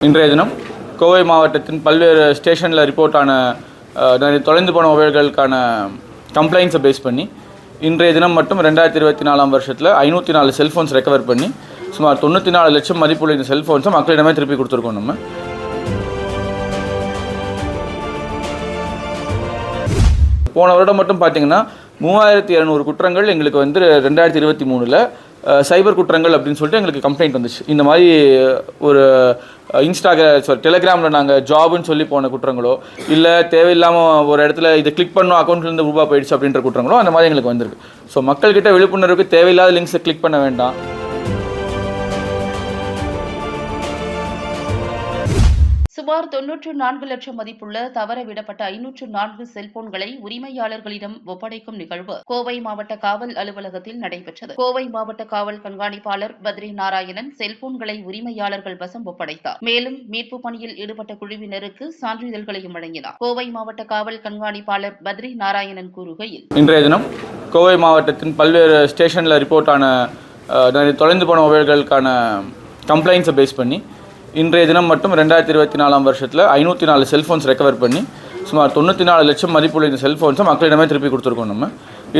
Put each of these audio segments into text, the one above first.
இன்றைய தினம் கோவை மாவட்டத்தின் பல்வேறு ஸ்டேஷனில் ரிப்போர்ட் ஆன நிறைய தொலைந்து போன மொபைல்களுக்கான கம்ப்ளைண்ட்ஸை பேஸ் பண்ணி இன்றைய தினம் மட்டும் ரெண்டாயிரத்தி இருபத்தி நாலாம் வருஷத்தில் ஐநூற்றி நாலு செல்ஃபோன்ஸ் ரெக்கவர் பண்ணி சுமார் தொண்ணூற்றி நாலு லட்சம் மதிப்புள்ள இந்த செல்ஃபோன்ஸை மக்களிடமே திருப்பி கொடுத்துருக்கோம் நம்ம. போன வருடம் மட்டும் பார்த்தீங்கன்னா மூவாயிரத்தி இரநூறு குற்றங்கள் எங்களுக்கு வந்து ரெண்டாயிரத்தி இருபத்தி மூணில் சைபர் குற்றங்கள் அப்படின்னு சொல்லிட்டு எங்களுக்கு கம்ப்ளைண்ட் வந்துச்சு. இந்த மாதிரி ஒரு இன்ஸ்டாகிரா சாரி டெலிகிராமில் நாங்கள் ஜாப்னு சொல்லி போன குற்றங்களோ இல்லை தேவையில்லாமல் ஒரு இடத்துல இதை கிளிக் பண்ணோம் அக்கௌண்ட்லேருந்து ரூபா போயிடுச்சு அப்படின்ற குற்றங்களோ அந்த மாதிரி எங்களுக்கு வந்திருக்கு. ஸோ மக்கள்கிட்ட விழிப்புணர்வுக்கு தேவையில்லாத லிங்க்ஸை கிளிக் பண்ண வேண்டாம். சுமார் தொன்னூற்று நான்கு லட்சம் மதிப்புள்ள தவற விடப்பட்ட ஐநூற்று நான்கு செல்போன்களை உரிமையாளர்களிடம் ஒப்படைக்கும் நிகழ்வு கோவை மாவட்ட காவல் அலுவலகத்தில் நடைபெற்றது. கோவை மாவட்ட காவல் கண்காணிப்பாளர் பத்ரி நாராயணன் செல்போன்களை உரிமையாளர்கள் வசம் ஒப்படைத்தார். மேலும் மீட்பு பணியில் ஈடுபட்ட குழுவினருக்கு சான்றிதழ்களையும் வழங்கினார். கோவை மாவட்ட காவல் கண்காணிப்பாளர் பத்ரி நாராயணன் கூறுகையில் இன்றைய தினம் கோவை மாவட்டத்தின் பல்வேறு ஸ்டேஷனில் ரிப்போர்ட் ஆன தொலைந்து போன மொபைல்களுக்கான கம்ப்ளைண்ட்ஸை பேஸ் பண்ணி இன்றைய தினம் மட்டும் ரெண்டாயிரத்தி இருபத்தி நாலாம் வருஷத்தில் ஐநூற்றி நாலு செல்ஃபோன்ஸ் ரெக்கவர் பண்ணி சுமார் தொண்ணூற்றி நாலு லட்சம் மதிப்புள்ள இந்த செல்ஃபோன்ஸை மக்களிடமே திருப்பி கொடுத்துருக்கோம் நம்ம.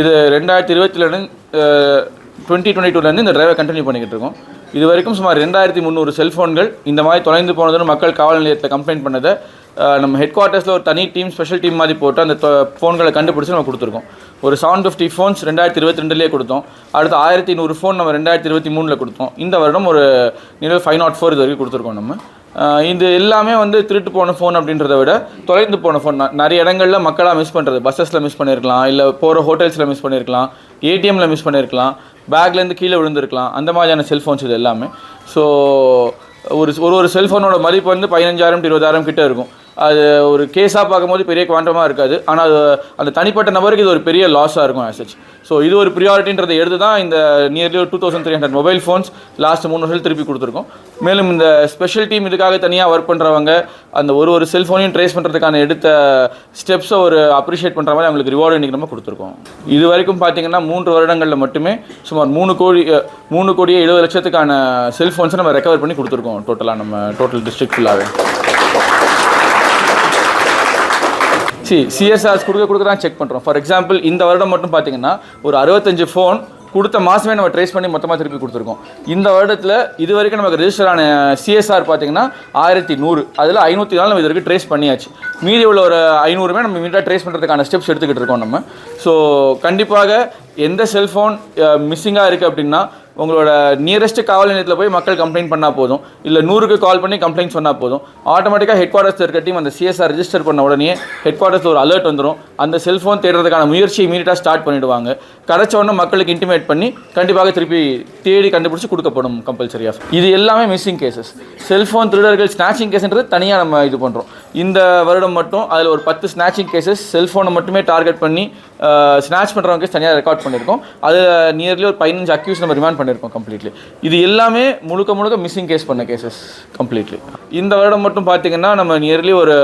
இது ரெண்டாயிரத்தி இருபத்திலேருந்து டுவெண்ட்டி டுவெண்ட்டி டூலேருந்து இந்த டிரைவை கண்டினியூ பண்ணிக்கிட்டு இருக்கோம். இது வரைக்கும் சுமார் ரெண்டாயிரத்தி முந்நூறு செல்ஃபோன்கள் இந்த மாதிரி தொலைந்து போனதுன்னு மக்கள் காவல் நிலையத்தில் கம்ப்ளைண்ட் பண்ணதை நம்ம ஹெட் குவார்ட்டர்ஸில் ஒரு தனி டீம் ஸ்பெஷல் டீம் மாதிரி போட்டு அந்த ஃபோன்களை கண்டுபிடிச்சி நம்ம கொடுத்துருக்கோம். ஒரு செவன் ஃபிஃப்டி ஃபோன்ஸ் ரெண்டாயிரத்தி இருபத்தி ரெண்டுலேயே கொடுத்தோம். அடுத்து ஆயிரத்தி நூறு ஃபோன் நம்ம ரெண்டாயிரத்தி இருபத்தி மூணில் கொடுத்தோம். இந்த வருடம் ஒரு நிலவு ஃபைவ் நாட் ஃபோர் இது வரைக்கும் கொடுத்துருக்கோம் நம்ம. இது எல்லாமே வந்து திருட்டு போன ஃபோன் அப்படின்றத விட தொலைந்து போன ஃபோன் நிறைய இடங்களில் மக்களாக மிஸ் பண்ணுறது பஸ்ஸஸில் மிஸ் பண்ணியிருக்கலாம் இல்லை போகிற ஹோட்டல்ஸில் மிஸ் பண்ணியிருக்கலாம் ஏடிஎம்மில் மிஸ் பண்ணியிருக்கலாம் பேக்லேருந்து கீழே விழுந்திருக்கலாம். அந்த மாதிரியான செல்ஃபோன்ஸ் இது எல்லாமே. ஸோ ஒரு ஒரு ஒரு செல்ஃபோனோட மதிப்பு வந்து பதினஞ்சாயிரம் இருபதாயிரம் கிட்ட இருக்கும். அது ஒரு கேஸாக பார்க்கும்போது பெரிய குவாண்டமாக இருக்காது. ஆனால் அது அந்த தனிப்பட்ட நபருக்கு இது ஒரு பெரிய லாஸாக இருக்கும் ஆசச் ஸோ இது ஒரு ப்ரியாரிட்டின்றதை எடுத்து தான் இந்த நியர்லி ஒரு two thousand three hundred mobile phones last மூணு வருஷம் திருப்பி கொடுத்துருக்கோம். மேலும் இந்த ஸ்பெஷல் டீம் இதுக்காக தனியாக ஒர்க் பண்ணுறவங்க அந்த ஒரு ஒரு செல்ஃபோனையும் ட்ரேஸ் பண்ணுறதுக்கான எடுத்த ஸ்டெப்ஸை ஒரு அப்ரிஷியேட் பண்ணுற மாதிரி அவங்களுக்கு ரிவார்டு இன்றைக்கி நம்ம கொடுத்துருக்கோம். இது வரைக்கும் பார்த்தீங்கன்னா மூன்று வருடங்களில் மட்டுமே சுமார் மூணு கோடி மூணு கோடியே எழுபது லட்சத்துக்கான செல்ஃபோன்ஸை நம்ம ரெக்கவர் பண்ணி கொடுத்துருக்கோம் டோட்டலாக நம்ம டோட்டல் டிஸ்ட்ரிக்ட் ஃபுல்லாகவே சி சிஎஸ்ஆர்ஸ் கொடுக்க கொடுக்குறாங்க செக் பண்ணுறோம் ஃபார் எக்ஸாம்பிள் இந்த வருடம் மட்டும் பார்த்தீங்கன்னா ஒரு அறுபத்தஞ்சு ஃபோன் கொடுத்த மாதமே நம்ம ட்ரேஸ் பண்ணி மொத்தமாக திருப்பி கொடுத்துருக்கோம். இந்த வருடத்தில் இது வரைக்கும் நமக்கு ரிஜிஸ்டர் ஆன சிஎஸ்ஆர் பார்த்தீங்கன்னா ஆயிரத்தி நூறு. அதில் ஐநூற்றி நாலு நம்ம இது வரைக்கும் ட்ரேஸ் பண்ணியாச்சு. மீதி உள்ள ஒரு ஐநூறுமே நம்ம இமீடியட்டாக ட்ரேஸ் பண்ணுறதுக்கான ஸ்டெப்ஸ் எடுத்துக்கிட்டு இருக்கோம் நம்ம. ஸோ கண்டிப்பாக எந்த செல்ஃபோன் மிஸ்ஸிங்காக இருக்குது அப்படின்னா உங்களோட நியரஸ்ட் காவல் நிலையத்தில் போய் மக்கள் கம்ப்ளைண்ட் பண்ணால் போதும். இல்லை நூறுக்கு கால் பண்ணி கம்ப்ளைண்ட் சொன்னால் போதும். ஆட்டோமேட்டிக்காக ஹெட் குவார்ட்டர்ஸ் இருக்க டீம் அந்த சிஎஸ்ஆர் ரிஜிஸ்டர் பண்ண உடனே ஹெட் குவார்ட்டர்ஸ் ஒரு அலர்ட் வந்துடும் அந்த செல்ஃபோன் தேடுறதுக்கான முயற்சியை இமீடியட்டாக ஸ்டார்ட் பண்ணிடுவாங்க. கிடச்ச உடனே மக்களுக்கு இன்டிமேட் பண்ணி கண்டிப்பாக திருப்பி தேடி கண்டுபிடிச்சி கொடுக்கப்படும் கம்பல்சரியாக இது எல்லாமே மிஸ்ஸிங் கேசஸ் செல்ஃபோன் திருடர்கள் ஸ்நாச்சிங் கேஸ்ன்றது தனியாக நம்ம இது பண்ணுறோம் இந்த வருடம் மட்டும் அதில் ஒரு பத்து ஸ்நாச்சிங் கேசஸ் செல்ஃபோனை மட்டுமே டார்கெட் பண்ணி ஸ்நாச் பண்ணுறவங்க கேஸ் தனியாக ரெக்கார்ட் பண்ணியிருக்கோம் அதில் நியர்லி ஒரு பதினஞ்சு அக்யூஸ் நம்ம ரிமாண்ட் பண்ணியிருக்கோம் கம்ப்ளீட்லி இது எல்லாமே முழுக்க முழுக்க மிஸ்ஸிங் கேஸ் பண்ண கேசஸ் கம்ப்ளீட்லி இந்த வருடம் மட்டும் பார்த்தீங்கன்னா நம்ம நியர்லி ஒரு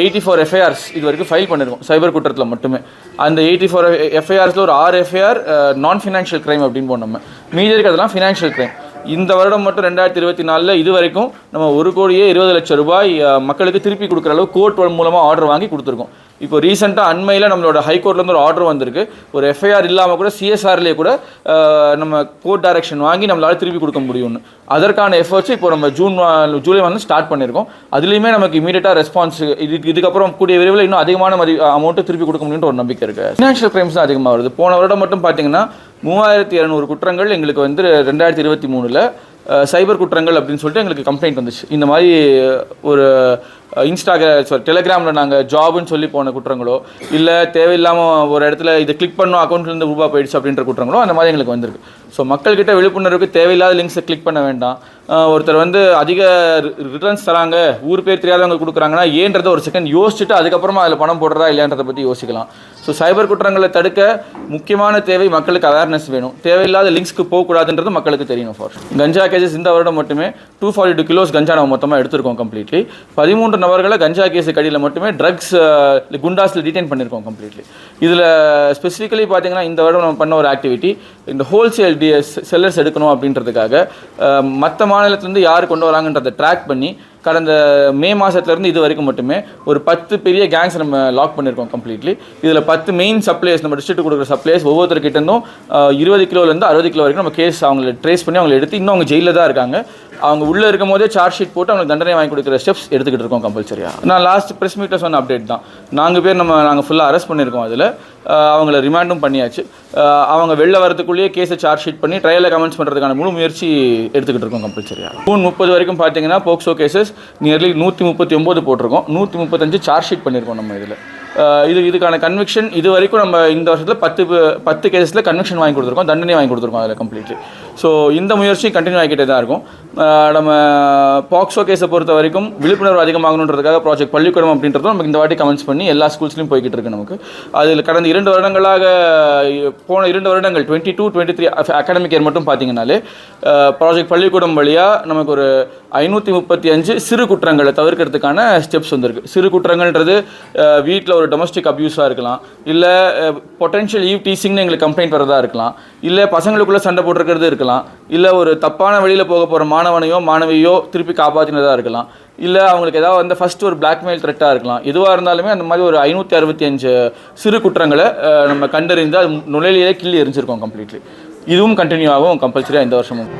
எயிட்டி ஃபோர் எஃப்ஐஆர்ஸ் இது வரைக்கும் ஃபைல் பண்ணியிருக்கோம் சைபர் குற்றத்தில் மட்டுமே. அந்த எயிட்டி ஃபோர் எஃப்ஐஆர்ஸில் ஒரு ஆறு எஃப்ஐஆர் நான் ஃபினான்ஷியல் க்ரைம் அப்படின்னு போனோம் நம்ம. மீதி இருக்கிறதுலாம் ஃபினான்ஷியல் க்ரைம் இந்த வருடம் மட்டும் ரெண்டாயிரத்தி இருபத்தி நாலில் இது வரைக்கும் நம்ம ஒரு கோடியே இருபது லட்சம் ரூபாய் மக்களுக்கு திருப்பி கொடுக்குற அளவு கோர்ட் மூலமாக ஆர்டர் வாங்கி கொடுத்துருக்கோம். இப்போ ரீசெண்டாக அண்மையில் நம்மளோட ஹைகோர்ட்லேருந்து ஒரு ஆர்டர் வந்திருக்கு. ஒரு எஃப்ஐஆர் இல்லாமல் கூட சிஎஸ்ஆர்லேயே கூட நம்ம கோர்ட் டைரக்ஷன் வாங்கி நம்மளால் திருப்பி கொடுக்க முடியும்னு. அதற்கான எஃபர்ட்ஸ் இப்போ நம்ம ஜூன் ஜூலை வந்து ஸ்டார்ட் பண்ணியிருக்கோம் அதுலேயுமே நமக்கு இமீடியட்டாக ரெஸ்பான்ஸ் இது இதுக்கப்புறம் கூடிய விரைவில் இன்னும் அதிகமான மதி அமௌண்ட்டு திருப்பி கொடுக்க முடியும்னு ஒரு நம்பிக்கை இருக்குது ஃபினான்ஷியல் கிரைம்ஸ் தான் அதிகமாக வருது. போன வருடம் மட்டும் பார்த்தீங்கன்னா மூவாயிரத்தி இரநூறு குற்றங்கள் எங்களுக்கு வந்து ரெண்டாயிரத்தி இருபத்தி மூணில் சைபர் குற்றங்கள் அப்படின்னு சொல்லிட்டு எங்களுக்கு கம்ப்ளைண்ட் வந்துச்சு. இந்த மாதிரி ஒரு இன்ஸ்டாகிரா சாரி டெலிகிராமில் நாங்கள் ஜாப்னு சொல்லி போன குற்றங்களோ இல்லை தேவையில்லாமல் ஒரு இடத்துல இதை கிளிக் பண்ணோம் அக்கௌண்ட்லேருந்து ரூபா போயிடுச்சு அப்படின்ற குற்றங்களோ அந்த மாதிரி எங்களுக்கு வந்திருக்கு. ஸோ மக்கள்கிட்ட விழிப்புணர்வுக்கு தேவையில்லாத லிங்க்ஸை கிளிக் பண்ண வேண்டாம். ஒருத்தர் வந்து அதிக ரிட்டர்ன்ஸ் தராங்க ஊர் பேர் தெரியாதவங்க கொடுக்குறாங்கன்னா ஏன்றதை ஒரு செகண்ட் யோசிச்சுட்டு அதுக்கப்புறமா அதில் பணம் போடுறதா இல்லைன்றத பற்றி யோசிக்கலாம். ஸோ சைபர் குற்றங்களை தடுக்க முக்கியமான தேவை மக்களுக்கு அவேர்னஸ் வேணும். தேவையில்லாத லிங்க்ஸ்க்கு போகக்கூடாதுன்றது மக்களுக்கு தெரியணும் ஃபார் கஞ்சா கேசஸ் இந்த வருடம் மட்டுமே two forty two kilos ganja நம்ம மொத்தமாக எடுத்திருக்கோம் கம்ப்ளீட்லி பதிமூன்று நபர்களை கஞ்சா கேஸ் கடியில் மட்டுமே ட்ரக்ஸ் குண்டாஸில் டீடைன் பண்ணியிருக்கோம் கம்ப்ளீட்லி இதில் ஸ்பெசிஃபிக்கலி பார்த்தீங்கன்னா இந்த வருடம் நம்ம பண்ண ஒரு ஆக்டிவிட்டி இந்த ஹோல்சேல் டி செல்லர்ஸ் எடுக்கணும் அப்படின்றதுக்காக மற்ற மாநிலத்திலேருந்து யார் கொண்டு வராங்கன்றதை ட்ராக் பண்ணி கடந்த மே மாதத்துலேருந்து இது வரைக்கும் மட்டுமே ஒரு பத்து பெரிய கேங்ஸ் நம்ம லாக் பண்ணியிருக்கோம் கம்ப்ளீட்லி இதில் பத்து மெயின் சப்ளைஸ் நம்ம டிஸ்ட்ரிக்ட் கொடுக்குற சப்ளைஸ் ஒவ்வொருத்தர்கிட்ட இருந்தும் இருபது கிலோலேருந்து அறுபது கிலோ வரைக்கும் நம்ம கேஸ் அவங்களை ட்ரேஸ் பண்ணி அவங்களை எடுத்து இன்னும் அவங்க ஜெயிலில் தான் இருக்காங்க. அவங்க உள்ளே இருக்கும் போதே சார்ஜ் ஷீட் போட்டு அவங்களுக்கு தண்டனை வாங்கி கொடுக்குற ஸ்டெப்ஸ் எடுத்துக்கிட்டு இருக்கோம் கம்பல்சரியாக நான் லாஸ்ட் ப்ரெஸ் மீட்டில் சொன்ன அப்டேட் தான். நாங்கள் பேர் நம்ம நாங்கள் ஃபுல்லாக அரெஸ்ட் பண்ணியிருக்கோம் அதில். அவங்கள ரிமாண்டும் பண்ணியாச்சு. அவங்க வெளில வரதுக்குள்ளேயே கேஸை சார்ஜ் ஷீட் பண்ணி ட்ரையலில் கமெண்ட்ஸ் பண்ணுறதுக்கான முழு முயற்சி எடுத்துக்கிட்டு இருக்கோம் கம்பல்சரியாக ஜூன் முப்பது வரைக்கும் பார்த்தீங்கன்னா போக்சோ கேசஸ் நியர்லி நூற்றி முப்பத்தி ஒம்பது போட்டிருக்கோம். நூற்றி முப்பத்தஞ்சு சார்ஜ் ஷீட் பண்ணியிருக்கோம் நம்ம இதில். இது இதுக்கான கன்விக்ஷன் இது வரைக்கும் நம்ம இந்த வருஷத்தில் பத்து பத்து கேஸில் கன்விக்ஷன் வாங்கி கொடுத்துருக்கோம். தண்டனை வாங்கி கொடுத்துருக்கோம் அதில் கம்ப்ளீட்லி ஸோ இந்த முயற்சியும் கண்டினியூ ஆகிக்கிட்டே தான் இருக்கும். நம்ம பாக்ஸோ கேஸை பொறுத்த வரைக்கும் விழிப்புணர்வு அதிகமாகணுன்றதுக்காக ப்ராஜெக்ட் பள்ளிக்கூடம் அப்படின்றதும் நமக்கு இந்த வாட்டி கமெண்ட்ஸ் பண்ணி எல்லா ஸ்கூல்ஸ்லையும் போய்கிட்டு இருக்கு நமக்கு. அதில் கடந்த இரண்டு வருடங்களாக போன இரண்டு வருடங்கள் twenty two twenty three academic year மட்டும் பார்த்தீங்கன்னாலே ப்ராஜெக்ட் பள்ளிக்கூடம் வழியாக நமக்கு ஒரு ஐநூற்றி முப்பத்தி அஞ்சு சிறு குற்றங்களை தவிர்க்கிறதுக்கான ஸ்டெப்ஸ் வந்திருக்கு. சிறு குற்றங்கள்ன்றது வீட்டில் ஒரு டொமஸ்டிக் அப்யூஸாக இருக்கலாம். இல்லை பொட்டன்ஷியல் ஈவ் டீசிங்னு எங்களுக்கு கம்ப்ளைண்ட் வரதா இருக்கலாம். இல்லை பசங்களுக்குள்ளே சண்டை போட்டிருக்கிறது இருக்கலாம். இல்லை ஒரு தப்பான வழியில் போக போகிற மாணவனையோ மாணவியோ திருப்பி காப்பாற்றினதாக இருக்கலாம். இல்லை அவங்களுக்கு ஏதாவது வந்து ஃபஸ்ட்டு ஒரு பிளாக்மெயில் த்ரெட்டாக இருக்கலாம். எதுவாக இருந்தாலுமே அந்த மாதிரி ஒரு ஐநூற்றி அறுபத்தி அஞ்சு சிறு குற்றங்களை நம்ம கண்டறிந்து அது நுழையிலேயே கிள்ளி எரிஞ்சிருக்கோம் கம்ப்ளீட்லி இதுவும் கண்டினியூ ஆகும் கம்பல்சரியாக இந்த வருஷமும்.